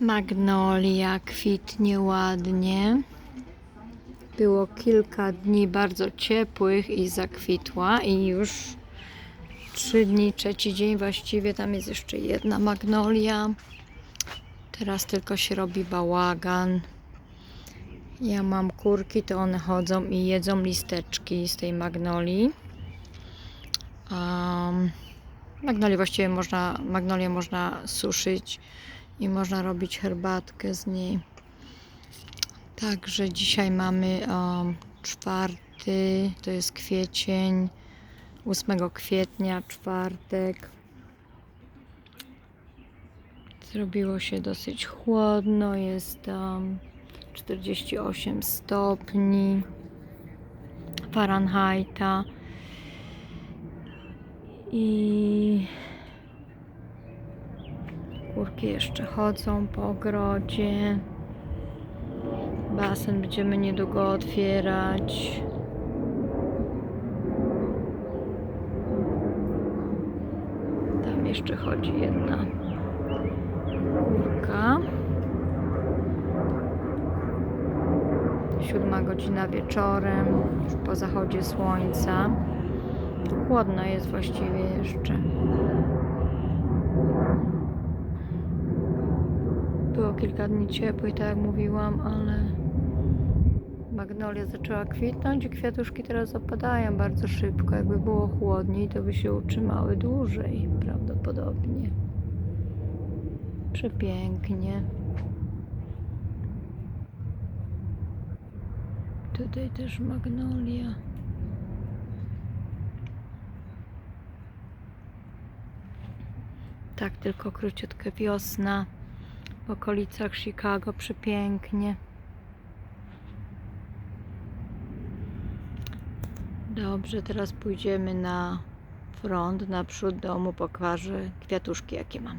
Magnolia kwitnie ładnie. Było kilka dni bardzo ciepłych i zakwitła i już trzy dni, trzeci dzień właściwie tam jest jeszcze jedna magnolia. Teraz tylko się robi bałagan. Ja mam kurki, to one chodzą i jedzą listeczki z tej magnolii. Um, magnolię właściwie można, magnolię można suszyć i można robić herbatkę z niej. Także dzisiaj mamy um, czwarty, to jest kwiecień, 8 kwietnia, czwartek. Zrobiło się dosyć chłodno, jest um, 48 stopni Fahrenheita i kurki jeszcze chodzą po ogrodzie. Basen będziemy niedługo otwierać. Tam jeszcze chodzi jedna kurka. Siódma godzina wieczorem, już po zachodzie słońca. Chłodno jest właściwie jeszcze. Było kilka dni ciepłych, tak jak mówiłam, ale magnolia zaczęła kwitnąć i kwiatuszki teraz opadają bardzo szybko. Jakby było chłodniej, to by się utrzymały dłużej prawdopodobnie. Przepięknie. Tutaj też magnolia. Tak, tylko króciutka wiosna w okolicach Chicago przepięknie. Dobrze, teraz pójdziemy na front, naprzód domu, pokażę kwiatuszki jakie mam.